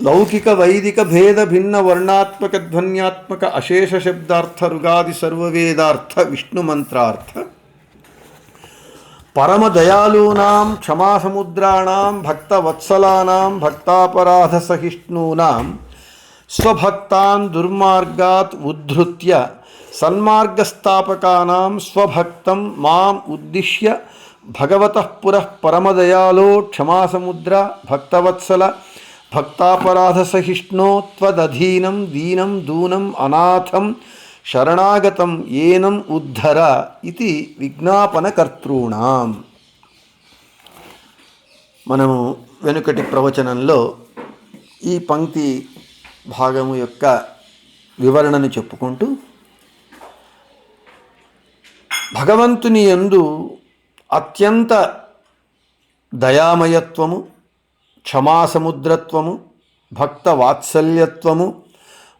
లౌకిక వైదిక భేద భిన్న వర్ణాత్మక ధ్వన్యాత్మక అశేష శబ్దార్థ రుగాది సర్వవేదార్థ విష్ణు మంత్రార్థ. పరమ దయాలూనాం క్షమాసముద్రాణం భక్తవత్సలానాం భక్తాపరాధ సహిష్ణూనాం స్వభక్తాన్ దుర్మార్గాత్ ఉద్ధృత్య సన్మార్గస్థాపకానాం స్వభక్తం మాం ఉద్దిశ్య భగవత పురః పరమదయాలో క్షమాసముద్ర భక్తవత్సల భక్తాపరాధసహిష్ణో త్వదధీనం దీనం దూనం అనాథం శరణాగతం ఏనం ఉద్ధర ఇది విజ్ఞాపనకర్తృణం. మనము వెనుకటి ప్రవచనంలో ఈ పంక్తి భాగము యొక్క వివరణను చెప్పుకుంటూ భగవంతుని యందు అత్యంత దయామయత్వము క్షమాసముద్రత్వము భక్త వాత్సల్యత్వము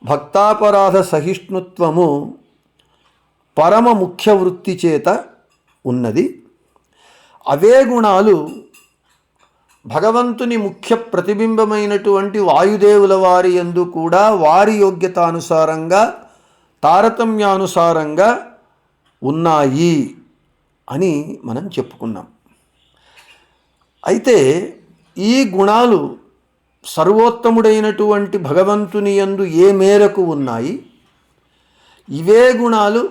భక్తాపరాధ సహిష్ణుత్వము పరమ ముఖ్య వృత్తి చేత ఉన్నది. అవే గుణాలు భగవంతుని ముఖ్య ప్రతిబింబమైనటువంటి వాయుదేవుల వారి యందు కూడా వారి యోగ్యతానుసారంగా తారతమ్యానుసారంగా ఉన్నాయి అని మనం చెప్పుకున్నాం. అయితే ఈ గుణాలు సర్వోత్తముడైనటువంటి భగవంతుని యందు ఏ మేరకు ఉన్నాయి? ఇవే గుణాలు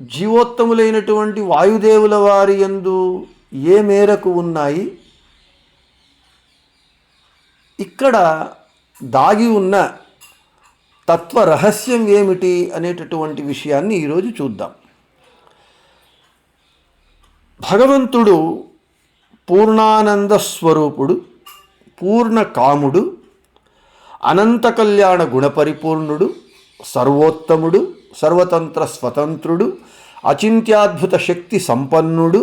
జీవోత్తములైనటువంటి వాయుదేవుల వారి యందు ఏ మేరకు ఉన్నాయి? ఇక్కడ దాగి ఉన్న తత్వ రహస్యం ఏమిటి అనేటటువంటి విషయాన్ని ఈరోజు చూద్దాం. భగవంతుడు పూర్ణానంద స్వరూపుడు పూర్ణ కాముడు అనంత కళ్యాణ గుణపరిపూర్ణుడు సర్వోత్తముడు సర్వతంత్ర స్వతంత్రుడు అచింత్యాద్భుత శక్తి సంపన్నుడు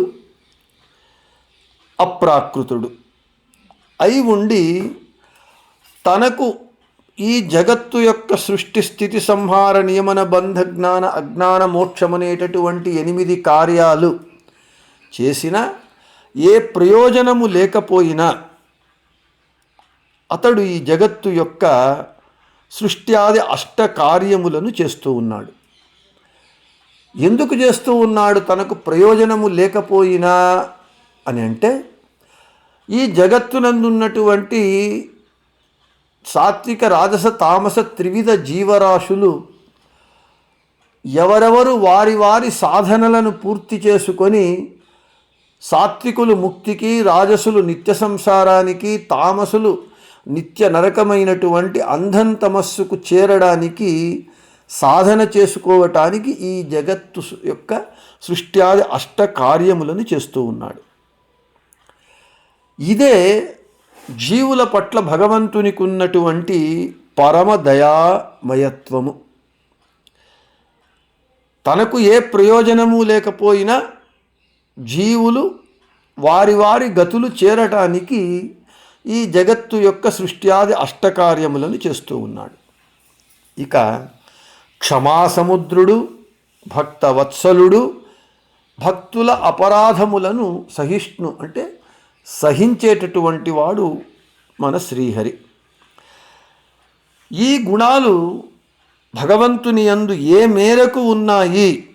అప్రాకృతుడు. అయి ఉండి తనకు ఈ జగత్తు యొక్క సృష్టి స్థితి సంహార నియమన బంధ జ్ఞాన అజ్ఞాన మోక్షమనేటటువంటి ఎనిమిది కార్యాలు చేసిన ఏ ప్రయోజనము లేకపోయినా అతడు ఈ జగత్తు యొక్క సృష్ట్యాది అష్ట కార్యములను చేస్తూ ఉన్నాడు. ఎందుకు చేస్తూ ఉన్నాడు? తనకు ప్రయోజనము లేకపోయినా అని అంటే ఈ జగత్తునందున్నటువంటి సాత్విక రాజస తామస త్రివిధ జీవరాశులు ఎవరెవరు వారి వారి సాధనలను పూర్తి చేసుకొని సాత్వికులు ముక్తికి రాజసులు నిత్య సంసారానికి తామసులు నిత్య నరకమైనటువంటి అంధం తమస్సుకు చేరడానికి సాధన చేసుకోవటానికి ఈ జగత్తు యొక్క సృష్ట్యాది అష్ట కార్యములను చేస్తూ ఉన్నాడు. ఇదే జీవుల పట్ల భగవంతునికి ఉన్నటువంటి పరమ దయామయత్వము. తనకు ఏ ప్రయోజనము లేకపోయినా జీవులు వారి వారి గతులు చేరటానికి ఈ జగత్తు యొక్క సృష్ట్యాది అష్టకార్యములను చేస్తూ ఉన్నాడు. ఇక క్షమాసముద్రుడు భక్తవత్సలుడు భక్తుల అపరాధములను సహిష్ణు అంటే సహించేటటువంటి వాడు మన శ్రీహరి. ఈ గుణాలు భగవంతుని అందు ఏ మేరకు ఉన్నాయి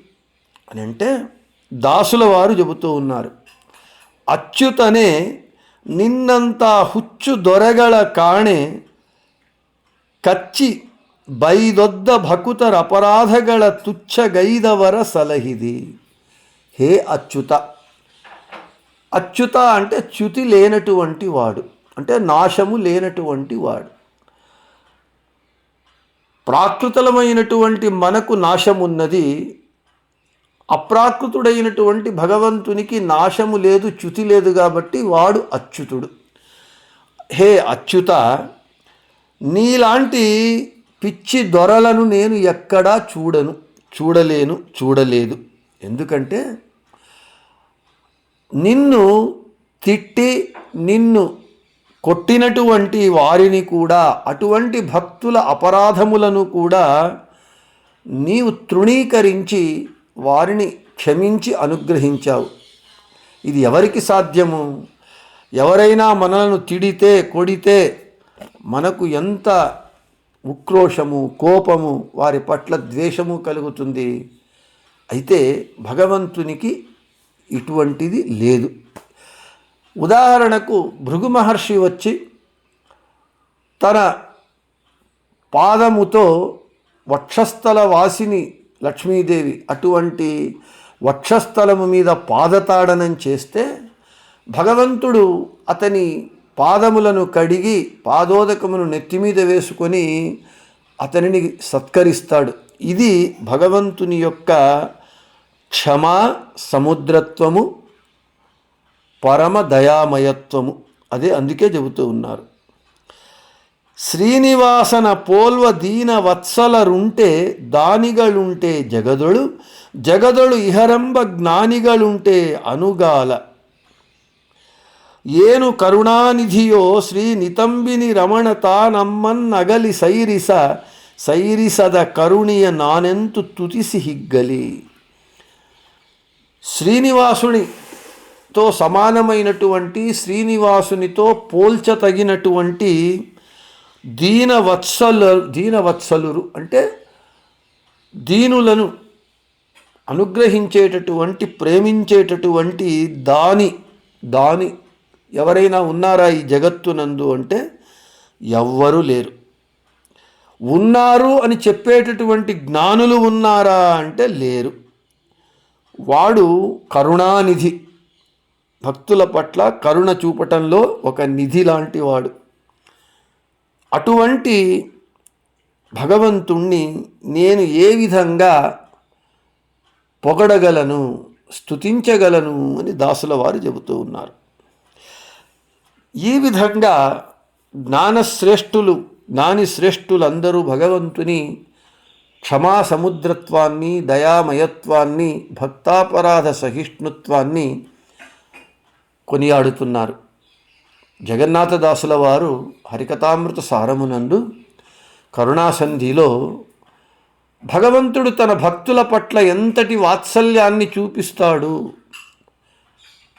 అని అంటే దాసుల వారు చెబుతూ ఉన్నారు అచ్యుతనే ನಿನ್ನಂಥ ಹುಚ್ಚು ದೊರೆಗಳ ಕಾಣೆ ಕಚ್ಚಿ ಬೈದೊದ್ದ ಭಕುತರ ಅಪರಾಧಗಳ ತುಚ್ಛಗೈದವರ ಸಲಹಿದಿ హే అచ్యుత అచ్యుత అంటే చ్యుతి లేనటువంటి వాడు అంటే నాశము లేనటువంటి వాడు ప్రాకృతలమైనటువంటి మనకు నాశమున్నది అప్రాకృతుడైనటువంటి భగవంతునికి నాశము లేదు చ్యుతి లేదు కాబట్టి వాడు అచ్యుతుడు. హే అచ్యుత నీలాంటి పిచ్చి దొరలను నేను ఎక్కడా చూడను చూడలేను చూడలేదు. ఎందుకంటే నిన్ను తిట్టి నిన్ను కొట్టినటువంటి వారిని కూడా అటువంటి భక్తుల అపరాధములను కూడా నీవు తృణీకరించి వారిని క్షమించి అనుగ్రహించావు. ఇది ఎవరికి సాధ్యము? ఎవరైనా మనలను తిడితే కొడితే మనకు ఎంత ఉక్రోషము కోపము వారి పట్ల ద్వేషము కలుగుతుంది? అయితే భగవంతునికి ఇటువంటిది లేదు. ఉదాహరణకు భృగు మహర్షి వచ్చి తన పాదముతో వక్షస్థల వాసిని లక్ష్మీదేవి అటువంటి వక్షస్థలము మీద పాదతాడనం చేస్తే భగవంతుడు అతని పాదములను కడిగి పాదోదకమును నెత్తి మీద వేసుకొని అతనిని సత్కరిస్తాడు. ఇది భగవంతుని యొక్క క్షమా సముద్రత్వము పరమ దయామయత్వము. అదే అందుకే చెబుతూ ఉన్నారు. ಶ್ರೀನಿವಾಸನ ಪೋಲ್ವ ದೀನ ವತ್ಸಲರುಂಟೆ ದಾನಿಗಳುಂಟೆ ಜಗದೊಳು ಜಗದೊಳು ಇಹರಂಬ ಜ್ಞಾನಿಗಳುಂಟೆ ಅನುಗಾಲ ಏನು ಕರುಣಾನಿಧಿಯೋ ಶ್ರೀ ನಿತಂಬಿನಿ ರಮಣ ತಾನಮ್ಮನ್ನಗಲಿ ಸೈರಿಸ ಸೈರಿಸದ ಕರುಣಿಯ ನಾನೆಂತು ತುತಿಸಿ ಹಿಗ್ಗಲಿ శ్రీనివాసునితో సమానమైనటువంటి శ్రీనివాసునితో పోల్చతగినటువంటి దీనవత్సల దీనవత్సలురు అంటే దీనులను అనుగ్రహించేటటువంటి ప్రేమించేటటువంటి దాని దాని ఎవరైనా ఉన్నారా ఈ జగత్తునందు అంటే ఎవ్వరూ లేరు. ఉన్నారు అని చెప్పేటటువంటి జ్ఞానులు ఉన్నారా అంటే లేరు. వాడు కరుణానిధి. భక్తుల పట్ల కరుణ చూపటంలో ఒక నిధి లాంటి వాడు. అటువంటి భగవంతుణ్ణి నేను ఏ విధంగా పొగడగలను స్తుతించగలను అని దాసుల వారు చెబుతూ ఉన్నారు. ఈ విధంగా జ్ఞానశ్రేష్ఠులు జ్ఞాని శ్రేష్ఠులందరూ భగవంతుని క్షమా సముద్రత్వాన్ని దయామయత్వాన్ని భక్తాపరాధ సహిష్ణుత్వాన్ని కొనియాడుతున్నారు. జగన్నాథదాసుల వారు హరికథామృత సారమునందు కరుణాసంధిలో భగవంతుడు తన భక్తుల పట్ల ఎంతటి వాత్సల్యాన్ని చూపిస్తాడు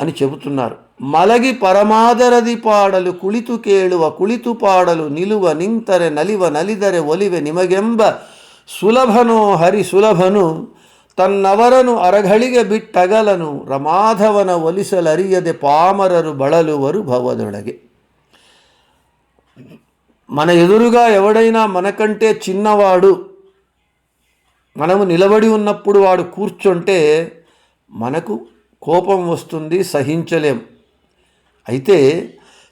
అని చెబుతున్నారు. మలగి పరమాదరది పాడలు కుళితు కేళువ కుళితు పాడలు నిలువ నింతరె నలివ నలిదరె ఒలివె నిమగెంబ సులభనో హరి సులభను ತನ್ನವರನು ಅರಘಳಿಗೆ ಬಿಟ್ಟಗಲನು ರಮಾಧವನ ಒಲಿಸಲರಿಯದೆ ಪಾಮರರು ಬಳಲುವರು ಭವದೊಳಗೆ మన ఎదురుగా ఎవడైనా మనకంటే చిన్నవాడు మనము నిలబడి ఉన్నప్పుడు వాడు కూర్చుంటే మనకు కోపం వస్తుంది సహించలేం అయితే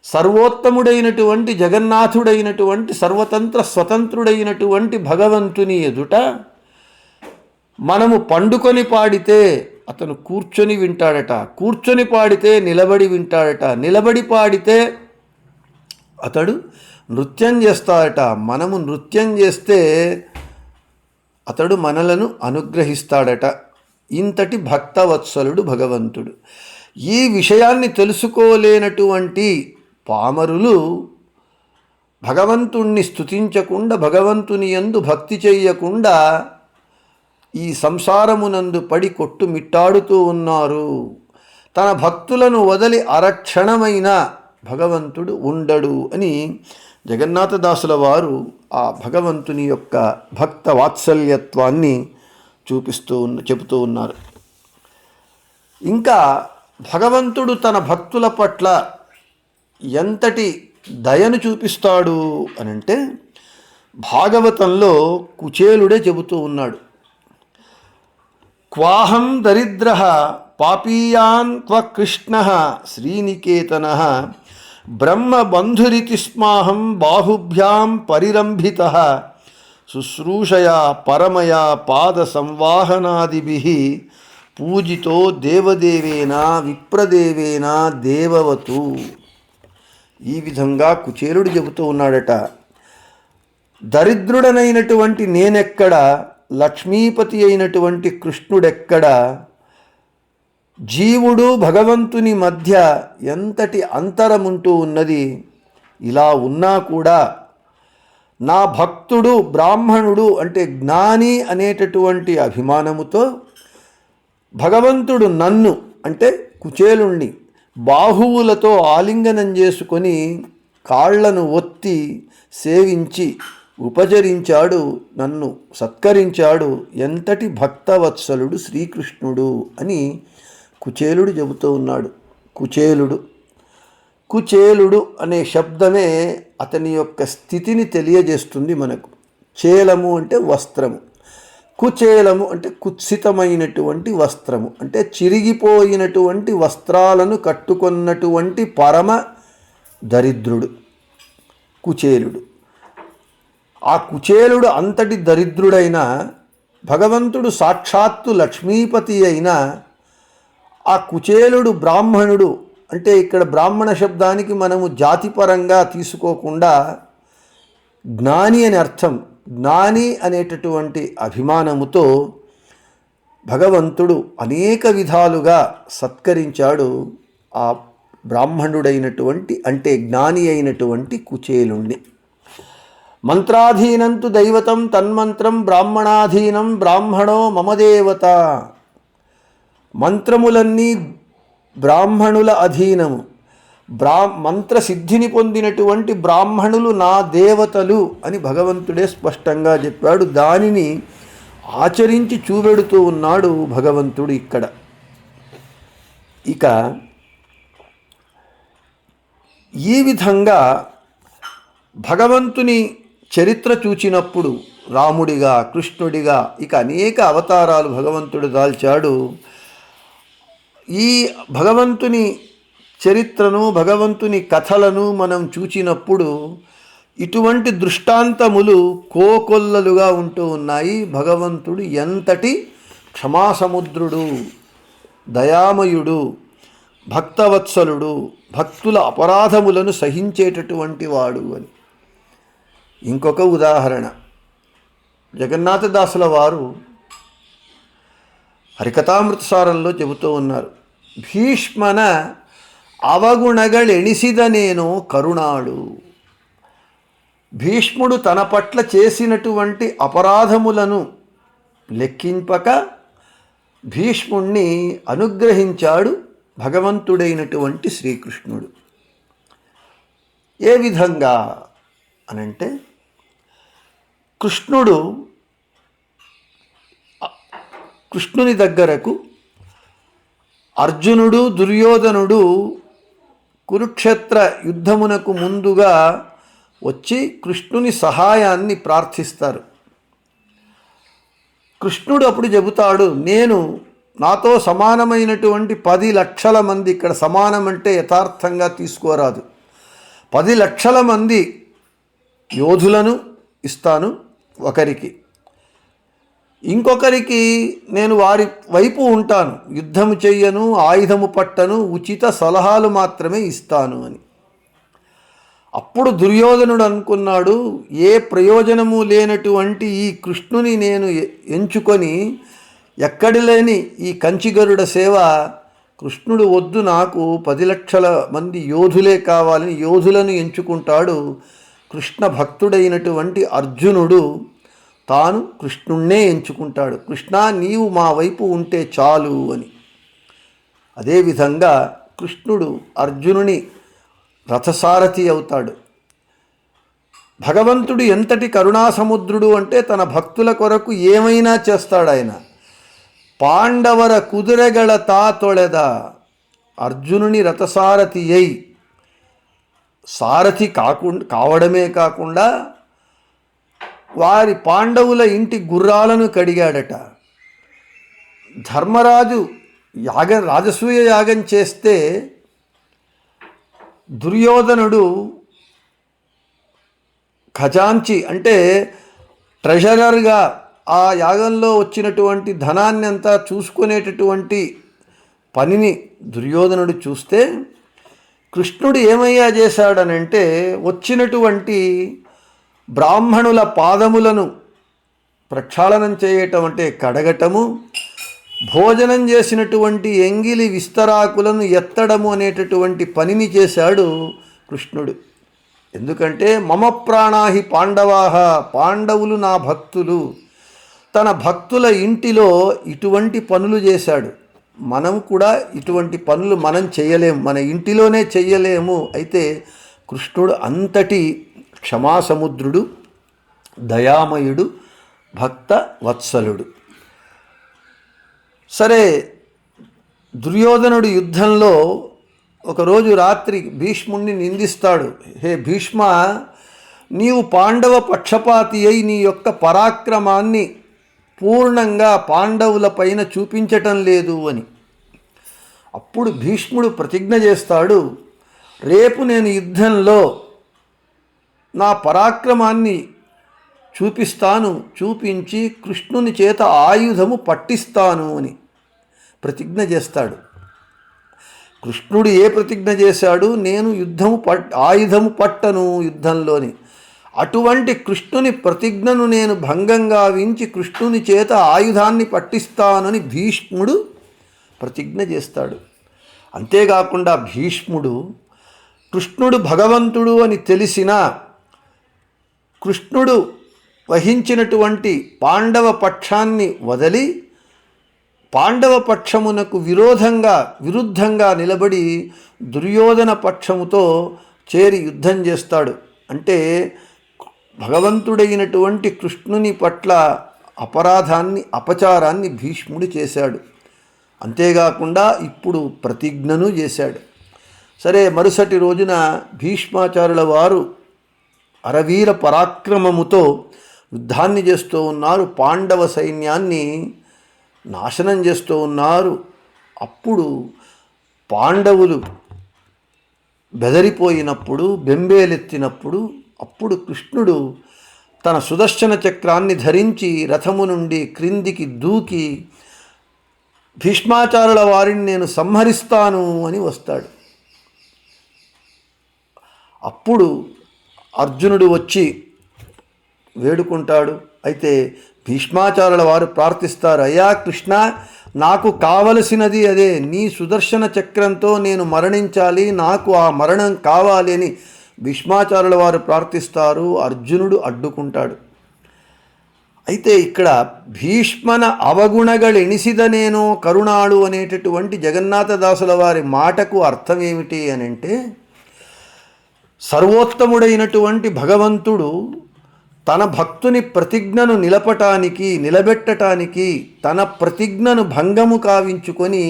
సర్వోత్తముడైనటువంటి జగన్నాథుడైనటువంటి సర్వతంత్ర స్వతంత్రుడైనటువంటి భగవంతుని ఎదుట మనము పండుకొని పాడితే అతను కూర్చొని వింటాడట. కూర్చొని పాడితే నిలబడి వింటాడట. నిలబడి పాడితే అతడు నృత్యం చేస్తాడట. మనము నృత్యం చేస్తే అతడు మనలను అనుగ్రహిస్తాడట. ఇంతటి భక్తవత్సలుడు భగవంతుడు. ఈ విషయాన్ని తెలుసుకోలేనటువంటి పామరులు భగవంతుణ్ణి స్థుతించకుండా భగవంతుని యందు భక్తి చెయ్యకుండా ఈ సంసారమునందు పడి కొట్టుమిట్టాడుతూ ఉన్నారు. తన భక్తులను వదలి అరక్షణమైన భగవంతుడు ఉండడు అని జగన్నాథదాసుల వారు ఆ భగవంతుని యొక్క భక్త వాత్సల్యత్వాన్ని చూపిస్తూ ఉన్న చెబుతూ ఉన్నారు. ఇంకా భగవంతుడు తన భక్తుల పట్ల ఎంతటి దయను చూపిస్తాడు అనంటే భాగవతంలో కుచేలుడే చెబుతూ ఉన్నాడు. క్వాహం దరిద్ర పాపీయాన్ క్వ కృష్ణ శ్రీనికేతన బ్రహ్మబంధురితి స్మాహం బాహుభ్యాం పరిరంభిత శుశ్రూషయా పరమయా పాద సంవాహనాదిభి పూజితో దేవదేవేన విప్రదేవేన దేవవతు. ఈ విధంగా కుచేరుడు చెబుతూ ఉన్నాడట. దరిద్రుడనైనటువంటి నేనెక్కడ? లక్ష్మీపతి అయినటువంటి కృష్ణుడెక్కడ? జీవుడు భగవంతుని మధ్య ఎంతటి అంతరముంటూ ఉన్నది? ఇలా ఉన్నా కూడా నా భక్తుడు బ్రాహ్మణుడు అంటే జ్ఞాని అనేటటువంటి అభిమానముతో భగవంతుడు నన్ను అంటే కుచేలుణ్ణి బాహువులతో ఆలింగనం చేసుకొని కాళ్ళను ఒత్తి సేవించి ఉపచరించాడు నన్ను సత్కరించాడు ఎంతటి భక్తవత్సలుడు శ్రీకృష్ణుడు అని కుచేలుడు చెబుతూ ఉన్నాడు. కుచేలుడు. కుచేలుడు అనే శబ్దమే అతని యొక్క స్థితిని తెలియజేస్తుంది మనకు. చేలము అంటే వస్త్రము. కుచేలము అంటే కుత్సితమైనటువంటి వస్త్రము. అంటే చిరిగిపోయినటువంటి వస్త్రాలను కట్టుకున్నటువంటి పరమ దరిద్రుడు కుచేలుడు. ఆ కుచేలుడు అంతటి దరిద్రుడైన భగవంతుడు సాక్షాత్తు లక్ష్మీపతి అయిన ఆ కుచేలుడు బ్రాహ్మణుడు అంటే ఇక్కడ బ్రాహ్మణ శబ్దానికి మనము జాతిపరంగా తీసుకోకుండా జ్ఞాని అని అర్థం జ్ఞాని అనేటటువంటి అభిమానముతో భగవంతుడు అనేక విధాలుగా సత్కరించాడు ఆ బ్రాహ్మణుడైనటువంటి అంటే జ్ఞాని అయినటువంటి కుచేలుణ్ణి. మంత్రాధీనంతు దైవతం తన్మంత్రం బ్రాహ్మణాధీనం బ్రాహ్మణో మమ దేవత. మంత్రములన్నీ బ్రాహ్మణుల అధీనము. బ్రా మంత్రసిద్ధిని పొందినటువంటి బ్రాహ్మణులు నా దేవతలు అని భగవంతుడే స్పష్టంగా చెప్పాడు. దానిని ఆచరించి చూపెడుతూ ఉన్నాడు భగవంతుడు ఇక్కడ. ఇక ఈ విధంగా భగవంతుని చరిత్ర చూచినప్పుడు రాముడిగా కృష్ణుడిగా ఇక అనేక అవతారాలు భగవంతుడు దాల్చాడు. ఈ భగవంతుని చరిత్రను భగవంతుని కథలను మనం చూచినప్పుడు ఇటువంటి దృష్టాంతములు కోకొల్లలుగా ఉంటూ ఉన్నాయి. భగవంతుడు ఎంతటి క్షమాసముద్రుడు దయామయుడు భక్తవత్సలుడు భక్తుల అపరాధములను సహించేటటువంటి వాడు అని. ఇంకొక ఉదాహరణ. జగన్నాథదాసుల వారు హరికథామృతసారంలో చెబుతూ ఉన్నారు భీష్మన అవగుణగళెణిసిద నేను కరుణాడు భీష్ముడు తన పట్ల చేసినటువంటి అపరాధములను లెక్కింపక భీష్ముణ్ణి అనుగ్రహించాడు భగవంతుడైనటువంటి శ్రీకృష్ణుడు. ఏ విధంగా? అనంటే కృష్ణుడు కృష్ణుని దగ్గరకు అర్జునుడు దుర్యోధనుడు కురుక్షేత్ర యుద్ధమునకు ముందుగా వచ్చి కృష్ణుని సహాయాన్ని ప్రార్థిస్తారు. కృష్ణుడు అప్పుడు చెబుతాడు నేను నాతో సమానమైనటువంటి పది లక్షల మంది ఇక్కడ సమానం అంటే యథార్థంగా తీసుకోరాదు. పది లక్షల మంది యోధులను ఇస్తాను ఒకరికి. ఇంకొకరికి నేను వారి వైపు ఉంటాను. యుద్ధము చెయ్యను ఆయుధము పట్టను ఉచిత సలహాలు మాత్రమే ఇస్తాను అని. అప్పుడు దుర్యోధనుడు అనుకున్నాడు ఏ ప్రయోజనము లేనటువంటి ఈ కృష్ణుని నేను ఎంచుకొని ఎక్కడి లేని ఈ కంచిగరుడ సేవ కృష్ణుడు వద్దు నాకు పది లక్షల మంది యోధులే కావాలని యోధులను ఎంచుకుంటాడు. కృష్ణ భక్తుడైనటువంటి అర్జునుడు తాను కృష్ణుణ్ణే ఎంచుకుంటాడు. కృష్ణ నీవు మా వైపు ఉంటే చాలు అని. అదేవిధంగా కృష్ణుడు అర్జునుని రథసారథి అవుతాడు. భగవంతుడు ఎంతటి కరుణాసముద్రుడు అంటే తన భక్తుల కొరకు ఏమైనా చేస్తాడు ఆయన. పాండవర కుదిరెగళ తా తొಳೆದ అర్జునుని రథసారథి అయి సారథి కాకుండా కావడమే కాకుండా వారి పాండవుల ఇంటి గుర్రాలను కడిగాడట. ధర్మరాజు యాగ రాజసూయ యాగం చేస్తే దుర్యోధనుడు ఖజాంచి అంటే ట్రెజరర్గా ఆ యాగంలో వచ్చినటువంటి ధనాన్ని అంతా చూసుకునేటటువంటి పనిని దుర్యోధనుడు చూస్తే కృష్ణుడు ఏమయ్యా చేశాడనంటే వచ్చినటువంటి బ్రాహ్మణుల పాదములను ప్రక్షాళనం చేయటం అంటే కడగటము భోజనం చేసినటువంటి ఎంగిలి విస్తరాకులను ఎత్తడము అనేటటువంటి పనిని చేశాడు కృష్ణుడు. ఎందుకంటే మమ ప్రాణాహి పాండవాహ పాండవులు నా భక్తులు. తన భక్తుల ఇంటిలో ఇటువంటి పనులు చేశాడు. మనం కూడా ఇటువంటి పనులు మనం చేయలేము మన ఇంటిలోనే చెయ్యలేము. అయితే కృష్ణుడు అంతటి క్షమాసముద్రుడు దయామయుడు భక్త వత్సలుడు. సరే దుర్యోధనుడు యుద్ధంలో ఒకరోజు రాత్రి భీష్ముణ్ణి నిందిస్తాడు. హే భీష్మ నీవు పాండవ పక్షపాతి అయి నీ యొక్క పరాక్రమాన్ని పూర్ణంగా పాండవుల పైన చూపించటం లేదు అని. అప్పుడు భీష్ముడు ప్రతిజ్ఞ చేస్తాడు రేపు నేను యుద్ధంలో నా పరాక్రమాన్ని చూపిస్తాను చూపించి కృష్ణుని చేత ఆయుధము పట్టిస్తాను అని ప్రతిజ్ఞ చేస్తాడు. కృష్ణుడు ఏ ప్రతిజ్ఞ చేశాడు? నేను యుద్ధము పట్ ఆయుధము పట్టను యుద్ధంలోని. అటువంటి కృష్ణుని ప్రతిజ్ఞను నేను భంగంగా వించి కృష్ణుని చేత ఆయుధాన్ని పట్టిస్తానని భీష్ముడు ప్రతిజ్ఞ చేస్తాడు. అంతేకాకుండా భీష్ముడు కృష్ణుడు భగవంతుడు అని తెలిసిన కృష్ణుడు వహించినటువంటి పాండవ పక్షాన్ని వదిలి పాండవ పక్షమునకు విరోధంగా విరుద్ధంగా నిలబడి దుర్యోధన పక్షముతో చేరి యుద్ధం చేస్తాడు. అంటే భగవంతుడైనటువంటి కృష్ణుని పట్ల అపరాధాన్ని అపచారాన్ని భీష్ముడు చేశాడు. అంతేకాకుండా ఇప్పుడు ప్రతిజ్ఞను చేశాడు. సరే మరుసటి రోజున భీష్మాచారుల వారు అరవీర పరాక్రమముతో యుద్ధాన్ని చేస్తూ ఉన్నారు. పాండవ సైన్యాన్ని నాశనం చేస్తూ ఉన్నారు. అప్పుడు పాండవులు బెదరిపోయినప్పుడు బెంబేలెత్తినప్పుడు అప్పుడు కృష్ణుడు తన సుదర్శన చక్రాన్ని ధరించి రథము నుండి క్రిందికి దూకి భీష్మాచారుల వారిని నేను సంహరిస్తాను అని వస్తాడు. అప్పుడు అర్జునుడు వచ్చి వేడుకుంటాడు. అయితే భీష్మాచారుల వారు ప్రార్థిస్తారు అయ్యా కృష్ణ నాకు కావలసినది అదే నీ సుదర్శన చక్రంతో నేను మరణించాలి నాకు ఆ మరణం కావాలి అని భీష్మాచారుల వారు ప్రార్థిస్తారు అర్జునుడు అడ్డుకుంటాడు. అయితే ఇక్కడ భీష్మన అవగుణగళెణిసిదనేనో కరుణాళు అనేటటువంటి జగన్నాథదాసుల వారి మాటకు అర్థం ఏమిటి అని అంటే సర్వోత్తముడైనటువంటి భగవంతుడు తన భక్తుని ప్రతిజ్ఞను నిలపటానికి నిలబెట్టటానికి తన ప్రతిజ్ఞను భంగము కావించుకొని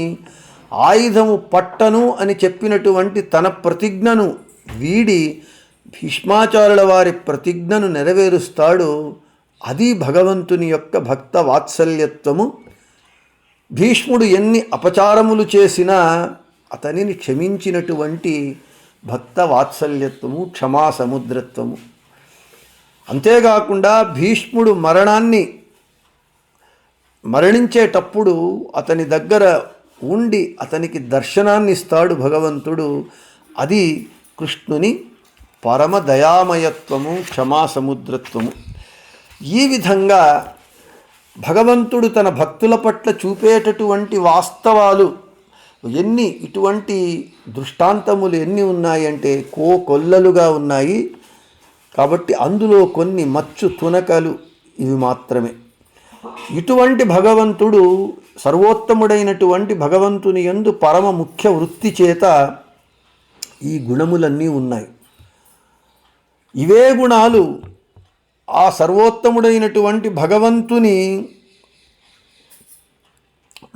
ఆయుధము పట్టను అని చెప్పినటువంటి తన ప్రతిజ్ఞను వీడి భీష్మాచారుల వారి ప్రతిజ్ఞను నెరవేరుస్తాడు అది భగవంతుని యొక్క భక్త వాత్సల్యత్వము. భీష్ముడు ఎన్ని అపచారములు చేసినా అతనిని క్షమించినటువంటి భక్త వాత్సల్యత్వము క్షమా సముద్రత్వము. అంతేకాకుండా భీష్ముడు మరణాన్ని మరణించేటప్పుడు అతని దగ్గర ఉండి అతనికి దర్శనాన్ని ఇస్తాడు భగవంతుడు. అది కృష్ణుని పరమ దయామయత్వము క్షమా సముద్రత్వము ఈ విధంగా భగవంతుడు తన భక్తుల పట్ల చూపేటటువంటి వాస్తవాలు ఎన్ని ఇటువంటి దృష్టాంతములు ఎన్ని ఉన్నాయంటే కో కొల్లలుగా ఉన్నాయి. కాబట్టి అందులో కొన్ని మచ్చు తునకలు ఇవి మాత్రమే. ఇటువంటి భగవంతుడు సర్వోత్తముడైనటువంటి భగవంతుని యందు పరమ ముఖ్య వృత్తి చేత ఈ గుణములన్నీ ఉన్నాయి. ఇవే గుణాలు ఆ సర్వోత్తముడైనటువంటి భగవంతుని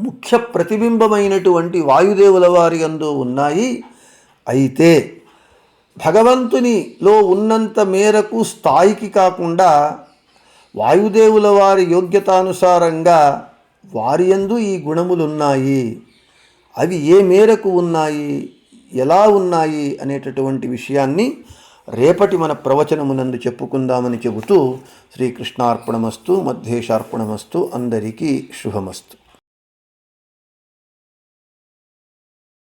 ముఖ్య ప్రతిబింబమైనటువంటి వాయుదేవుల వారి యందు ఉన్నాయి. అయితే భగవంతునిలో ఉన్నంత మేరకు స్థాయికి కాకుండా వాయుదేవుల వారి యోగ్యతానుసారంగా వారి యందు ఈ గుణములున్నాయి. అవి ఏ మేరకు ఉన్నాయి? ఎలా ఉన్నాయి అనేటటువంటి విషయాన్ని రేపటి మన ప్రవచనమునందు చెప్పుకుందామని చెబుతూ శ్రీకృష్ణార్పణమస్తు మధ్యేశార్పణమస్తు అందరికీ శుభమస్తు.